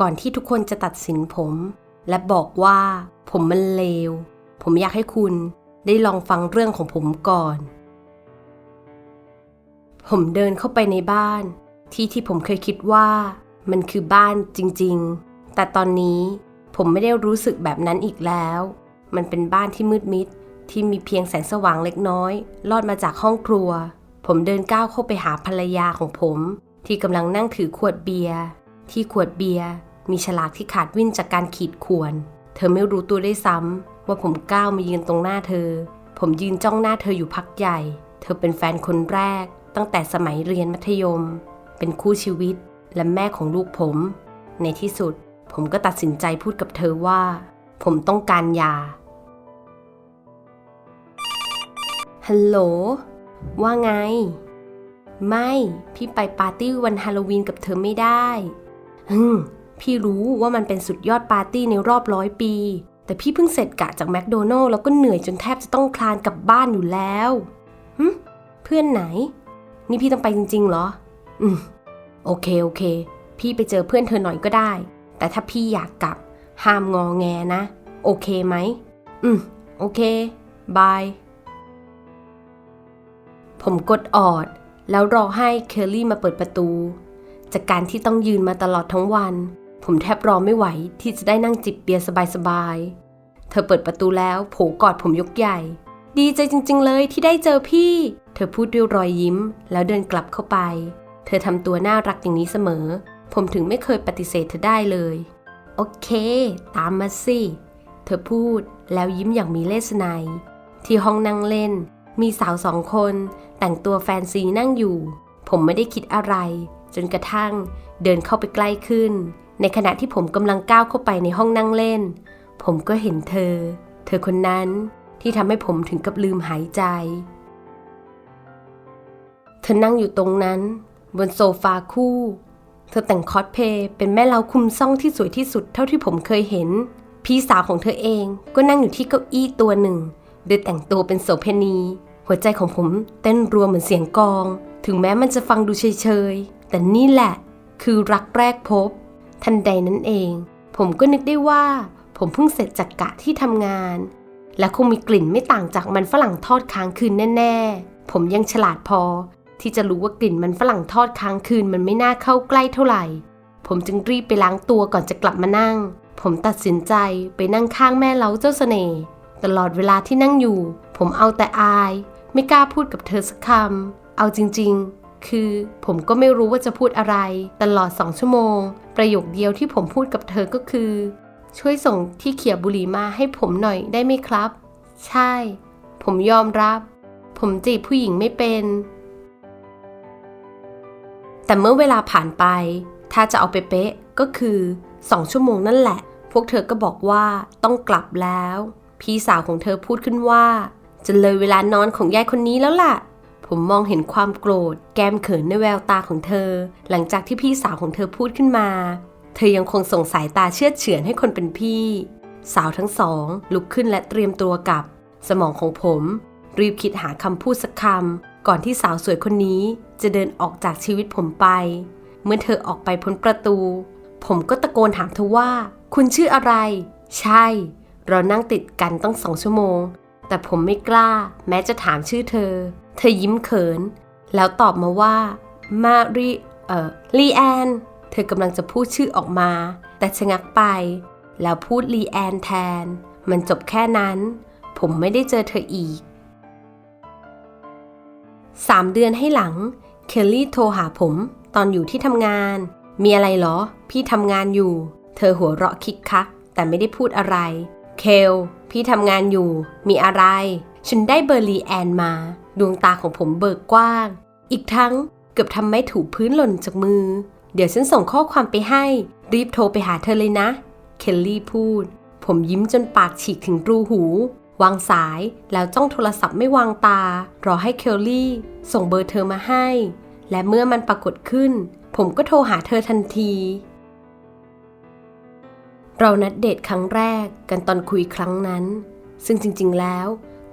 ก่อนที่ทุกคนจะตัดสินผม และบอกว่าผมมันเลว ผมอยากให้คุณได้ลองฟังเรื่องของผมก่อน ผมเดินเข้าไปในบ้าน ที่ที่ผมเคยคิดว่ามันคือบ้านจริงๆ แต่ตอนนี้ผมไม่ได้รู้สึกแบบนั้นอีกแล้ว มันเป็นบ้านที่มืดมิดที่มีเพียงแสงสว่างเล็กน้อย ลอดมาจากห้องครัว ผมเดินก้าวเข้าไปหาภรรยาของผม ที่กำลังนั่งถือขวดเบียร์ที่ขวดเบียร์ มีฉลากที่ขาดวิ่นจากการขีดข่วน เธอไม่รู้ตัวได้ซ้ำว่าผมก้าวมายืนตรงหน้าเธอ ผมยืนจ้องหน้าเธออยู่พักใหญ่ เธอเป็นแฟนคนแรก ตั้งแต่สมัยเรียนมัธยม เป็นคู่ชีวิตและแม่ของลูกผม ในที่สุด ผมก็ตัดสินใจพูดกับเธอว่า ผมต้องการยาฮัลโหลว่าไง ไม่ พี่ไปปาร์ตี้วันฮาโลวีนกับเธอไม่ได้ฮึม พี่รู้ว่ามันเป็นสุดยอดปาร์ตี้ในรอบร้อยปี แต่พี่เพิ่งเสร็จกะจากแมคโดนัลล์แล้วก็เหนื่อยจนแทบจะต้องคลานกลับบ้านอยู่แล้วหึเพื่อนไหน นี่พี่ต้องไปจริงๆเหรอ อืม โอเคโอเค พี่ไปเจอเพื่อนเธอหน่อยก็ได้ แต่ถ้าพี่อยากกลับ ห้ามงอแงนะ โอเคไหม อืม โอเค บาย ผมกดออด แล้วรอให้เคลลี่มาเปิดประตู จากการที่ต้องยืนมาตลอดทั้งวัน ผมแทบรอไม่ไหวที่จะได้นั่งจิบเบียร์สบายๆ เธอเปิดประตูแล้วโผกอดผมยกใหญ่ ดีใจจริง ๆ เลยที่ได้เจอพี่ เธอพูดด้วยรอยยิ้ม แล้วเดินกลับเข้าไป เธอทำตัวน่ารักอย่างนี้เสมอ ผมถึงไม่เคยปฏิเสธเธอได้เลย โอเค ตามมาสิ เธอพูดแล้วยิ้มอย่างมีเลสไนที่ห้องนั่งเล่น มีสาวสองคน แต่งตัวแฟนซีนั่งอยู่ ผมไม่ได้คิดอะไร จนกระทั่งเดินเข้าไปใกล้ขึ้น ในขณะที่ผมกำลังก้าวเข้าไปในห้องนั่งเล่น ผมก็เห็นเธอ เธอคนนั้นที่ทำให้ผมถึงกับลืมหายใจ เธอนั่งอยู่ตรงนั้น บนโซฟาคู่ เธอแต่งคอสเพย์เป็นแม่เล้าคุมซ่องที่สวยที่สุดเท่าที่ผมเคยเห็น พี่สาวของเธอเองก็นั่งอยู่ที่เก้าอี้ตัวหนึ่ง โดยแต่งตัวเป็นโสเพณี หัวใจของผมเต้นรัวเหมือนเสียงกอง ถึงแม้มันจะฟังดูเฉยๆ แต่นี่แหละ คือรักแรกพบ ทันใดนั้นเอง ผมก็นึกได้ว่า ผมเพิ่งเสร็จจากกะที่ทำงาน และคงมีกลิ่นไม่ต่างจากมันฝรั่งทอดค้างคืนแน่ ๆ ผมยังฉลาดพอ ที่จะรู้ว่ากลิ่นมันฝรั่งทอดค้างคืนมันไม่น่าเข้าใกล้เท่าไหร่ ผมจึงรีบไปล้างตัวก่อนจะกลับมานั่ง ผมตัดสินใจไปนั่งข้างแม่เล้าเจ้าเสน่ห์ตลอดเวลาที่นั่งอยู่ ผมเอาแต่อาย ไม่กล้าพูดกับเธอสักคำเอาจริง ๆ คือผมก็ไม่รู้ว่าจะพูดอะไร ตลอดสองชั่วโมง ประโยคเดียวที่ผมพูดกับเธอก็คือ ช่วยส่งที่เขียบุหรี่มาให้ผมหน่อยได้ไหมครับ ใช่ ผมยอมรับ ผมจีบผู้หญิงไม่เป็น แต่เมื่อเวลาผ่านไป ถ้าจะเอาไปเป๊ะก็คือสองชั่วโมงนั่นแหละ พวกเธอก็บอกว่าต้องกลับแล้ว พี่สาวของเธอพูดขึ้นว่า จะเลยเวลานอนของยายคนนี้แล้วล่ะ ผมมองเห็นความโกรธ แก้มเขินในแววตาของเธอ หลังจากที่พี่สาวของเธอพูดขึ้นมา เธอยังคงส่งสายตาเชื่อเฉือนให้คนเป็นพี่ สาวทั้งสอง ลุกขึ้นและเตรียมตัวกลับ สมองของผม รีบคิดหาคำพูดสักคำก่อนที่สาวสวยคนนี้จะเดินออกจากชีวิตผมไป เมื่อเธอออกไปพ้นประตู ผมก็ตะโกนถามเธอว่า คุณชื่ออะไร ใช่ เรานั่งติดกันตั้งสองชั่วโมง แต่ผมไม่กล้า แม้จะถามชื่อเธอ เธอยิ้มเขิน แล้วตอบมาว่ามารีเอ่อลีแอน เธอกำลังจะพูดชื่อออกมา แต่ชะงักไป แล้วพูดลีแอนแทน มันจบแค่นั้น ผมไม่ได้เจอเธออีกสามเดือนให้หลัง เคลลี่โทรหาผมตอนอยู่ที่ทำงาน มีอะไรเหรอ พี่ทำงานอยู่ เธอหัวเราะคิกคัก แต่ไม่ได้พูดอะไร เคล พี่ทำงานอยู่ มีอะไร ฉันได้เบอร์ลีแอนมา ดวงตาของผมเบิกกว้าง อีกทั้งเกือบทำไม่ถูกพื้นหล่นจากมือ เดี๋ยวฉันส่งข้อความไปให้ รีบโทรไปหาเธอเลยนะ เคลลี่พูด ผมยิ้มจนปากฉีกถึงรูหู วางสายแล้วจ้องโทรศัพท์ไม่วางตา รอให้เคลลี่ ส่งเบอร์เธอมาให้ และเมื่อมันปรากฏขึ้น ผมก็โทรหาเธอทันทีเรานัดเดทครั้งแรกกันตอนคุยครั้งนั้น ซึ่งจริง ๆ แล้ว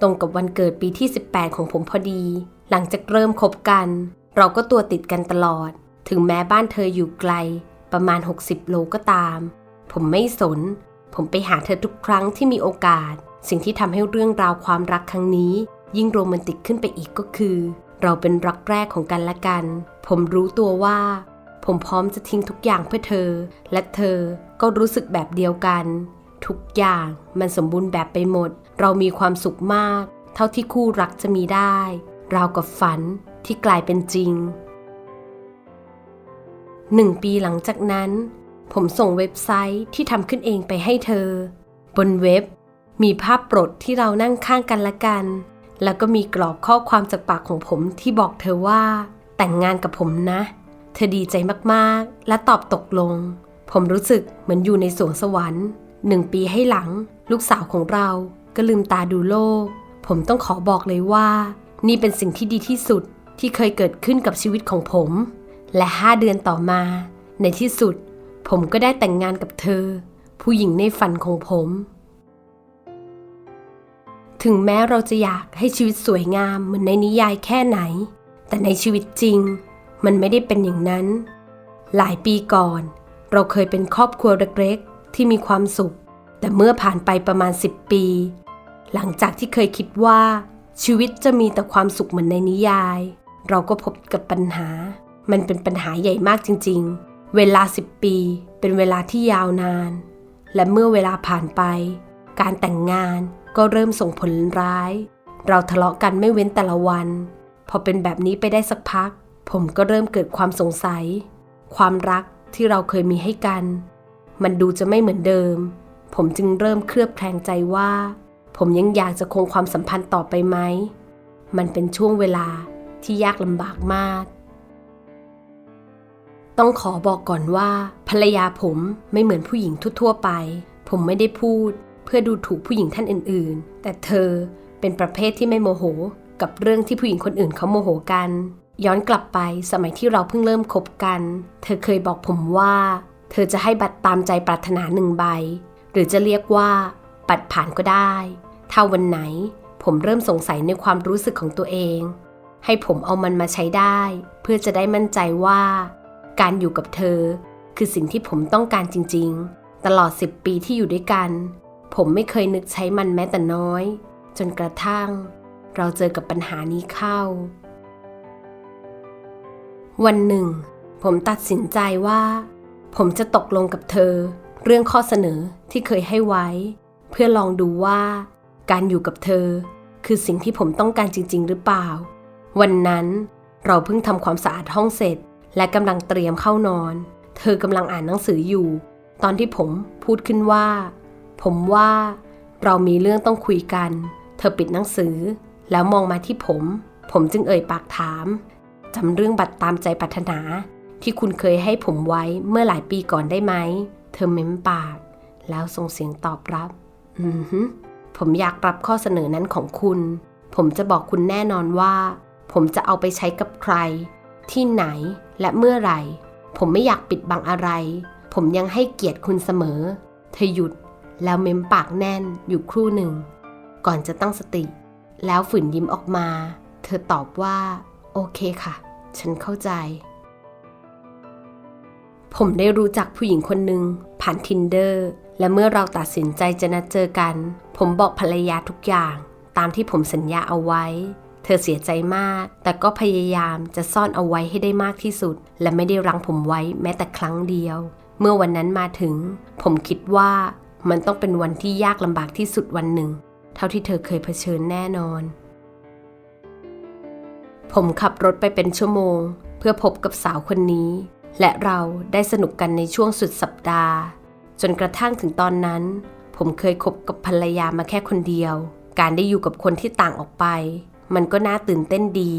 รงกับวันเกิดปีที่ 18 ของผมพอดี หลังจากเริ่มคบกัน เราก็ตัวติดกันตลอด ถึงแม้บ้านเธออยู่ไกล ประมาณ 60 โลก็ตาม ผมไม่สน ผมไปหาเธอทุกครั้งที่มีโอกาส สิ่งที่ทำให้เรื่องราวความรักครั้งนี้ ยิ่งโรแมนติกขึ้นไปอีกก็คือ เราเป็นรักแรกของกันและกัน ผมรู้ตัวว่า ผมพร้อมจะทิ้งทุกอย่างเพื่อเธอ และเธอก็รู้สึกแบบเดียวกัน ทุกอย่างมันสมบูรณ์แบบไปหมด เรามีความสุขมาก เท่าที่คู่รักจะมีได้ ราวกับฝันที่กลายเป็นจริงหนึ่งปีหลังจากนั้น ผมส่งเว็บไซต์ที่ทำขึ้นเองไปให้เธอ บนเว็บ มีภาพโปรดที่เรานั่งข้างกันละกัน แล้วก็มีกรอบข้อความจากปากของผมที่บอกเธอว่า แต่งงานกับผมนะ เธอดีใจมากๆ และตอบตกลง ผมรู้สึกเหมือนอยู่ในสวงสวรรค์หนึ่งปีให้หลัง ลูกสาวของเรา ก็ลืมตาดูโลก ผมต้องขอบอกเลยว่า นี่เป็นสิ่งที่ดีที่สุดที่เคยเกิดขึ้นกับชีวิตของผม และห้าเดือนต่อมา ในที่สุด ผมก็ได้แต่งงานกับเธอ ผู้หญิงในฝันของผม ถึงแม้เราจะอยากให้ชีวิตสวยงามเหมือนในนิยายแค่ไหน แต่ในชีวิตจริง มันไม่ได้เป็นอย่างนั้น หลายปีก่อน เราเคยเป็นครอบครัวเล็กๆที่มีความสุข แต่เมื่อผ่านไปประมาณ 10 ปี หลังจากที่เคยคิดว่า ชีวิตจะมีแต่ความสุขเหมือนในนิยาย เราก็พบกับปัญหา มันเป็นปัญหาใหญ่มากจริง ๆ เวลา 10 ปี เป็นเวลาที่ยาวนาน และเมื่อเวลาผ่านไป การแต่งงานก็เริ่มส่งผลร้าย เราทะเลาะกันไม่เว้นแต่ละวัน พอเป็นแบบนี้ไปได้สักพัก ผมก็เริ่มเกิดความสงสัย ความรักที่เราเคยมีให้กัน มันดูจะไม่เหมือนเดิม ผมจึงเริ่มเคลือบแคลงใจว่า ผมยังอยากจะคงความสัมพันธ์ต่อไปไหม มันเป็นช่วงเวลาที่ยากลำบากมาก ต้องขอบอกก่อนว่า ภรรยาผมไม่เหมือนผู้หญิงทั่วๆไป ผมไม่ได้พูด เพื่อดูถูกผู้หญิงท่านอื่น ๆ แต่เธอเป็นประเภทที่ไม่โมโห กับเรื่องที่ผู้หญิงคนอื่นเขาโมโหกัน ย้อนกลับไปสมัยที่เราเพิ่งเริ่มคบกัน เธอเคยบอกผมว่า เธอจะให้บัตรตามใจปรารถนาหนึ่งใบ หรือจะเรียกว่าบัตรผ่านก็ได้ ถ้าวันไหนผมเริ่มสงสัยในความรู้สึกของตัวเอง ให้ผมเอามันมาใช้ได้ เพื่อจะได้มั่นใจว่า การอยู่กับเธอ คือสิ่งที่ผมต้องการจริง ๆ ตลอด 10 ปีที่อยู่ด้วยกัน ผมไม่เคยนึกใช้มันแม้แต่น้อย จนกระทั่ง เราเจอกับปัญหานี้เข้า วันหนึ่ง ผมตัดสินใจว่า ผมจะตกลงกับเธอ เรื่องข้อเสนอที่เคยให้ไว้ เพื่อลองดูว่า การอยู่กับเธอ คือสิ่งที่ผมต้องการจริง ๆ หรือเปล่า วันนั้นเราเพิ่งทำความสะอาดห้องเสร็จ และกำลังเตรียมเข้านอน เธอกำลังอ่านหนังสืออยู่ ตอนที่ผมพูดขึ้นว่า ผมว่าเรามีเรื่องต้องคุยกัน เธอปิดหนังสือ แล้วมองมาที่ผม ผมจึงเอ่ยปากถามจำเรื่องบัตรตามใจปรารถนา ที่คุณเคยให้ผมไว้เมื่อหลายปีก่อนได้ไหม เธอเม้มปาก แล้วส่งเสียงตอบรับ อือฮึ ผมอยากรับข้อเสนอนั้นของคุณ ผมจะบอกคุณแน่นอนว่า ผมจะเอาไปใช้กับใคร ที่ไหนและเมื่อไหร่ ผมไม่อยากปิดบังอะไร ผมยังให้เกียรติคุณเสมอ เธอหยุดแล้วเม้มปากแน่นอยู่ครู่หนึ่ง ก่อนจะตั้งสติ แล้วฝืนยิ้มออกมา เธอตอบว่า โอเคค่ะ ฉันเข้าใจ ผมได้รู้จักผู้หญิงคนหนึ่งผ่านทินเดอร์ และเมื่อเราตัดสินใจจะนัดเจอกัน ผมบอกภรรยาทุกอย่าง ตามที่ผมสัญญาเอาไว้ เธอเสียใจมาก แต่ก็พยายามจะซ่อนเอาไว้ให้ได้มากที่สุด และไม่ได้รั้งผมไว้แม้แต่ครั้งเดียว เมื่อวันนั้นมาถึง ผมคิดว่ามันต้องเป็นวันที่ยากลำบากที่สุดวันหนึ่ง เท่าที่เธอเคยเผชิญแน่นอน ผมขับรถไปเป็นชั่วโมง เพื่อพบกับสาวคนนี้ และเราได้สนุกกันในช่วงสุดสัปดาห์ จนกระทั่งถึงตอนนั้น ผมเคยคบกับภรรยามาแค่คนเดียว การได้อยู่กับคนที่ต่างออกไป มันก็น่าตื่นเต้นดี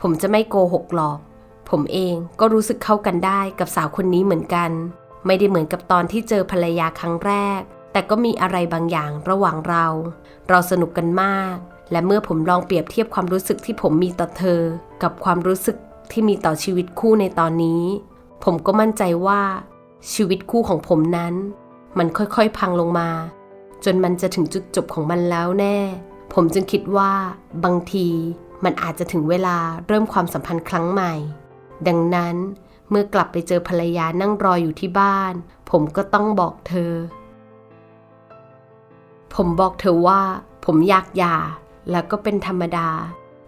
ผมจะไม่โกหกหรอก ผมเองก็รู้สึกเข้ากันได้กับสาวคนนี้เหมือนกัน ไม่ได้เหมือนกับตอนที่เจอภรรยาครั้งแรก แต่ก็มีอะไรบางอย่างระหว่างเรา เราสนุกกันมาก และเมื่อผมลองเปรียบเทียบความรู้สึกที่ผมมีต่อเธอ กับความรู้สึกที่มีต่อชีวิตคู่ในตอนนี้ ผมก็มั่นใจว่าชีวิตคู่ของผมนั้น มันค่อยๆพังลงมา จนมันจะถึงจุดจบของมันแล้วแน่ ผมจึงคิดว่าบางทีมันอาจจะถึงเวลาเริ่มความสัมพันธ์ครั้งใหม่ ดังนั้นเมื่อกลับไปเจอภรรยานั่งรออยู่ที่บ้าน ผมก็ต้องบอกเธอ ผมบอกเธอว่า ผมอยากหย่า แล้วก็เป็นธรรมดา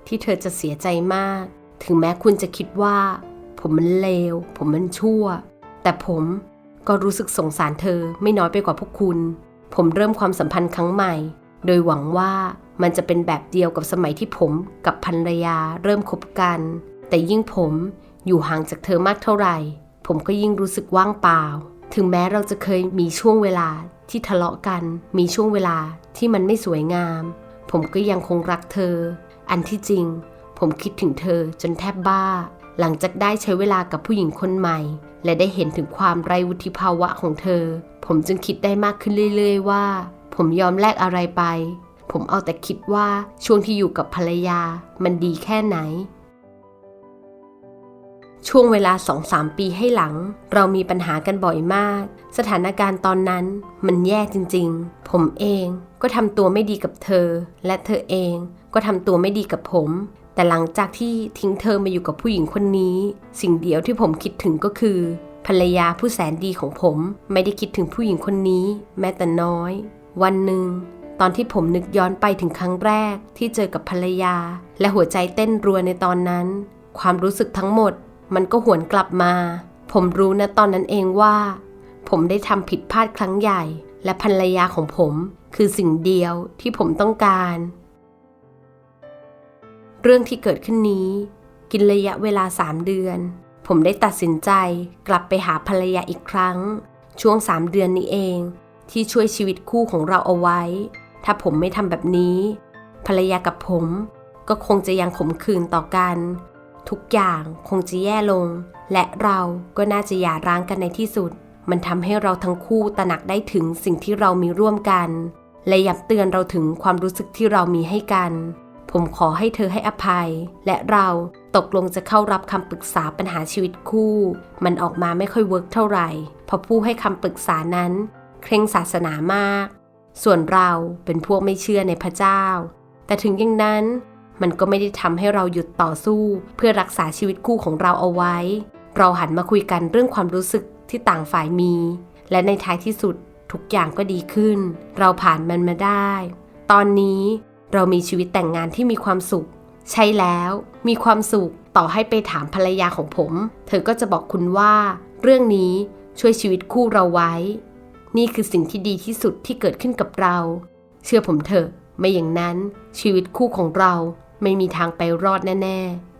ที่เธอจะเสียใจมาก ถึงแม้คุณจะคิดว่า ผมมันเลว ผมมันชั่ว แต่ผม ก็รู้สึกสงสารเธอไม่น้อยไปกว่าพวกคุณ ผมเริ่มความสัมพันธ์ครั้งใหม่ โดยหวังว่ามันจะเป็นแบบเดียวกับสมัยที่ผมกับภรรยาเริ่มคบกัน แต่ยิ่งผมอยู่ห่างจากเธอมากเท่าไหร่ ผมก็ยิ่งรู้สึกว่างเปล่า ถึงแม้เราจะเคยมีช่วงเวลาที่ทะเลาะกัน มีช่วงเวลาที่มันไม่สวยงาม ผมก็ยังคงรักเธอ อันที่จริง ผมคิดถึงเธอจนแทบบ้า หลังจากได้ใช้เวลากับผู้หญิงคนใหม่ และได้เห็นถึงความไร้วุฒิภาวะของเธอ ผมจึงคิดได้มากขึ้นเรื่อย ๆ ว่า ผมยอมแลกอะไรไป ผมเอาแต่คิดว่าช่วงที่อยู่กับภรรยา มันดีแค่ไหน ช่วงเวลา2-3ปีให้หลัง เรามีปัญหากันบ่อยมาก สถานการณ์ตอนนั้นมันแย่จริง ๆ ผมเองก็ทำตัวไม่ดีกับเธอ และเธอเองก็ทำตัวไม่ดีกับผม แต่หลังจากที่ทิ้งเธอมาอยู่กับผู้หญิงคนนี้ สิ่งเดียวที่ผมคิดถึงก็คือ ภรรยาผู้แสนดีของผมไม่ได้คิดถึงผู้หญิงคนนี้ แม้แต่น้อย วันหนึ่ง ตอนที่ผมนึกย้อนไปถึงครั้งแรกที่เจอกับภรรยา และหัวใจเต้นรัวในตอนนั้น ความรู้สึกทั้งหมด มันก็หวนกลับมา ผมรู้นะตอนนั้นเองว่า ผมได้ทำผิดพลาดครั้งใหญ่ และภรรยาของผม คือสิ่งเดียวที่ผมต้องการ เรื่องที่เกิดขึ้นนี้ กินระยะเวลา 3 เดือน ผมได้ตัดสินใจกลับไปหาภรรยาอีกครั้ง ช่วง 3 เดือนนี้เอง ที่ช่วยชีวิตคู่ของเราเอาไว้ ถ้าผมไม่ทำแบบนี้ ภรรยากับผมก็คงจะยังขมขื่นต่อกัน ทุกอย่างคงจะแย่ลง และเราก็น่าจะหย่าร้างกันในที่สุด มันทำให้เราทั้งคู่ตระหนักได้ถึงสิ่งที่เรามีร่วมกัน และย้ำเตือนเราถึงความรู้สึกที่เรามีให้กัน ผมขอให้เธอให้อภัย และเราตกลงจะเข้ารับคำปรึกษาปัญหาชีวิตคู่ มันออกมาไม่ค่อยเวิร์กเท่าไหร่ เพราะผู้ให้คำปรึกษานั้น เคร่งศาสนามาก ส่วนเราเป็นพวกไม่เชื่อในพระเจ้า แต่ถึงอย่างนั้นมันก็ไม่ได้ทำให้เราหยุดต่อสู้ เพื่อรักษาชีวิตคู่ของเราเอาไว้ เราหันมาคุยกันเรื่องความรู้สึกที่ต่างฝ่ายมี และในท้ายที่สุดทุกอย่างก็ดีขึ้น เราผ่านมันมาได้ ตอนนี้ เรามีชีวิตแต่งงานที่มีความสุข ใช่แล้ว มีความสุขต่อให้ไปถามภรรยาของผม เธอก็จะบอกคุณว่า เรื่องนี้ช่วยชีวิตคู่เราไว้ นี่คือสิ่งที่ดีที่สุดที่เกิดขึ้นกับเรา เชื่อผมเถอะ ไม่อย่างนั้นชีวิตคู่ของเราไม่มีทางไปรอดแน่ ๆ